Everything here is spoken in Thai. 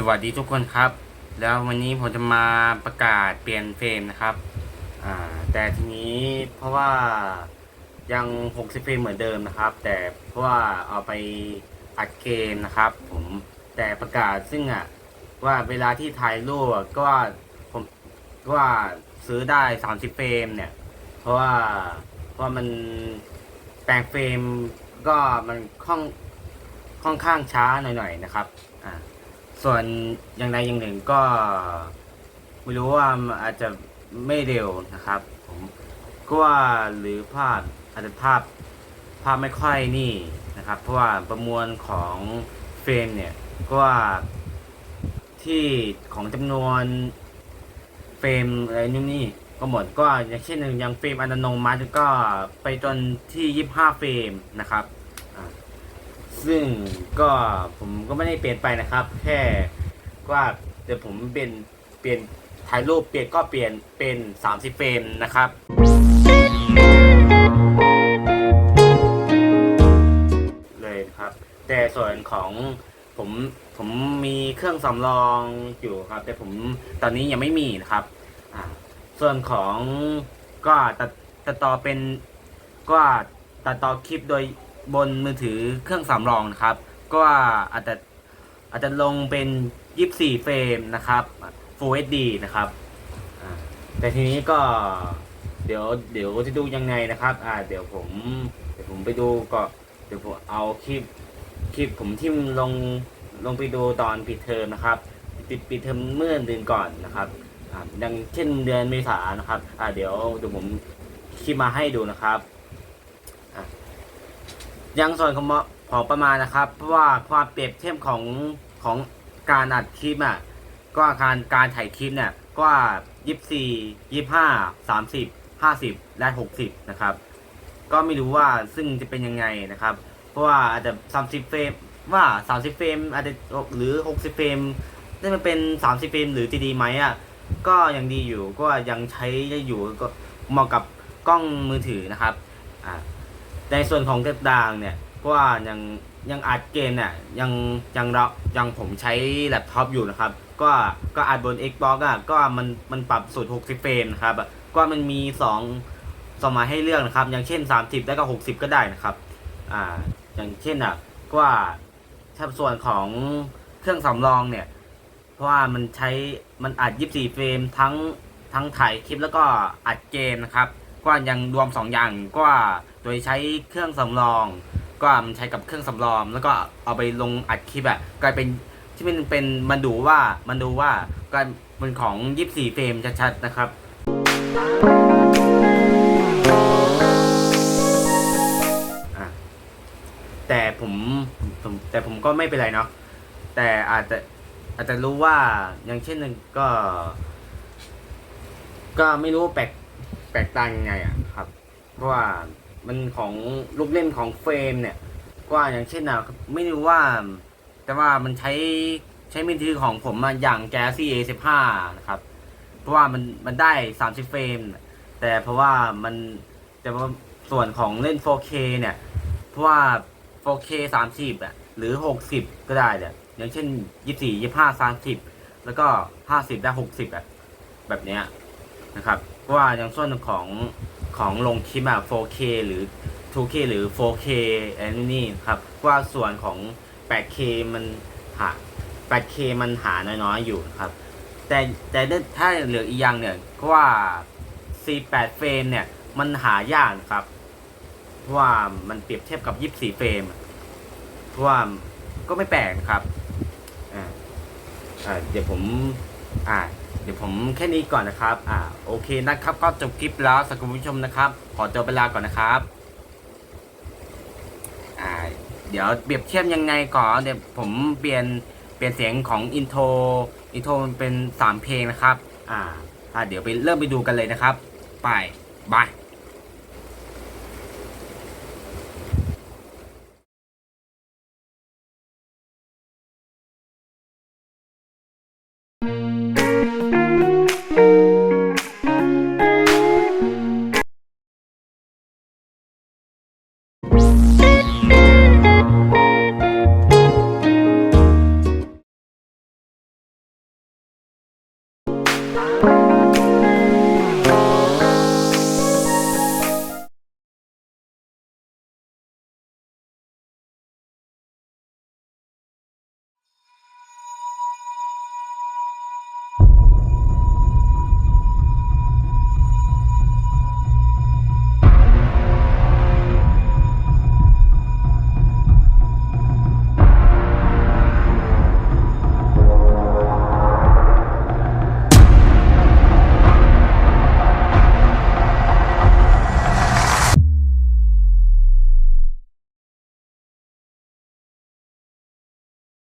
สวัสดีทุกคนครับ แล้ววันนี้ผมจะมาประกาศเปลี่ยนเฟรมนะครับ อ่า แต่ทีนี้เพราะว่ายัง 60 เฟรมเหมือนเดิมนะครับ แต่เพราะว่าเอาไปอัดเกมนะครับ ผมแต่ประกาศซึ่งอะว่าเวลาที่ถ่ายรูปก็ว่าผมก็ว่าซื้อได้ 30 เฟรมเนี่ย เพราะว่าเพราะมันแปลงเฟรมก็มันค่อนค่อนข้างช้าหน่อยๆนะครับ อ่า ส่วนอย่างใดอย่างหนึ่งก็ไม่รู้ว่าอาจจะไม่เร็วนะครับผมก็ว่าหรือภาพอาจจะภาพภาพไม่ค่อยนี่นะครับ เพราะว่าประมวลของเฟรมเนี่ยก็ว่าที่ของจำนวนเฟรมอะไรนู่นนี่ก็หมดก็อย่างเช่นอย่างเฟรมอัตโนมัตก็ไปจนที่ 25 เฟรมนะครับ ซึ่งก็ผมก็ไม่ได้เปลี่ยนไปนะครับ แค่ว่าเดี๋ยวผมเป็นเปลี่ยนถ่ายรูปเปลี่ยนก็เปลี่ยนเป็น 30 เฟรมนะครับเลยครับ แต่ส่วนของผมผมมีเครื่องสำรองอยู่ครับ แต่ผมตอนนี้ยังไม่มีนะครับส่วนของก็ตัดตัดต่อเป็นก็ตัดต่อคลิปโดย บนมือถือเครื่องสำรองนะครับ ก็อาจจะอาจจะลงเป็น 24 เฟรมนะครับ Full HD นะครับแต่ทีนี้ก็เดี๋ยวเดี๋ยวจะดูยังไงนะครับ อ่า เดี๋ยวผมเดี๋ยวผมไปดูก็เดี๋ยวผมเอาคลิปคลิปผมที่ลงลงไปดูตอนปิดเทอมนะครับปิดปิดเทอมเมื่อเดือนก่อนนะครับอ่าดังเช่นเดือนเมษายนนะครับ อ่าเดี๋ยวเดี๋ยวผมคลิปมาให้ดูนะครับ ยังส่วนของของประมาณนะครับ เพราะว่าความเปรียบเทียบของของการอัดคลิปอะก็การการถ่ายคลิปเนี่ยก็ยี่สี่ยี่ห้าสามสิบห้าสิบและหกสิบนะครับ ก็ไม่รู้ว่าซึ่งจะเป็นยังไงนะครับ เพราะว่าอาจจะสามสิบเฟรมว่าสามสิบเฟรมอาจจะหรือหกสิบเฟรมได้มันเป็นสามสิบเฟรมหรือจะดีไหมอะก็ยังดีอยู่ก็ยังใช้ได้อยู่ก็เหมาะกับกล้องมือถือนะครับอ่า ในส่วนของกระดางเนี่ยเพราะว่ายังยังอัดเกมเนี่ยยังยังเรายังผมใช้แล็ปท็อปอยู่นะครับ ก็ก็อัดบน Xbox อะก็มันมันปรับสูตร 60 เฟรมนะครับ ก็มันมี 2สองมาให้เลือกนะครับ อย่างเช่น 30 แล้วก็ 60 ก็ได้นะครับอ่าอย่างเช่นอะก็าถ้าส่วนของเครื่องสำรองเนี่ย เพราะว่ามันใช้มันอัด 24 เฟรมทั้งทั้งถ่ายคลิปแล้วก็อัดเกมนะครับ ก็ยังรวม 2 อย่างก็โดยใช้เครื่องสำรอง ก็มันใช้กับเครื่องสำรอง แล้วก็เอาไปลงอัดคลิปอะกลายเป็นที่มันเป็นมันดูว่ามันดูว่าก็เป็นของ 24 เฟรมชัดๆนะครับอะแต่ผมผมแต่ผมก็ไม่เป็นไรเนาะแต่อาจจะอาจจะรู้ว่าอย่างเช่นหนึ่งก็ ก็ไม่รู้แปลก แปลกต่างยังไงอะครับ เพราะว่ามันของลูกเล่นของเฟรมเนี่ยก็อย่างเช่นอะไม่รู้ว่า แต่ว่ามันใช้ใช้มือถือของผมมาอย่าง Galaxy A15 นะครับ เพราะว่ามันมันได้30เฟรมแต่เพราะว่ามันแต่ว่าส่วนของเล่น 4K เนี่ย เพราะว่า 4K 30อะหรือ 60 ก็ได้เนี่ยอย่างเช่น 24 25 30 แล้วก็ 50 ได้ 60อะแบบเนี้ยนะครับ ว่าอย่างส่วนของของลงคลิปอะ 4K หรือ 2K หรือ 4K อันนี้ครับว่าส่วนของ 8K มันหา 8K มันหาน้อยๆอยู่ครับ แต่แต่ถ้าเหลืออีกอย่างเนี่ยก็ว่า 48 เฟรมเนี่ยมันหายากครับ เพราะว่ามันเปรียบเทียบกับ 24 เฟรม เพราะว่าก็ไม่แปลกครับอ่าอ่าเดี๋ยวผม อ่าเดี๋ยวผมแค่นี้ก่อนนะครับ อ่า โอเคนะครับ ก็จบคลิปแล้วสำหรับคุณผู้ชมนะครับ ขอตัวไปลาก่อนนะครับ อ่า เดี๋ยวเปรียบเทียบยังไงก่อนเดี๋ยวผมเปลี่ยนเปลี่ยนเสียงของอินโทร อินโทรมันเป็นสามเพลงนะครับ อ่า อ่า เดี๋ยวไปเริ่มไปดูกันเลยนะครับ ไป บาย Bye.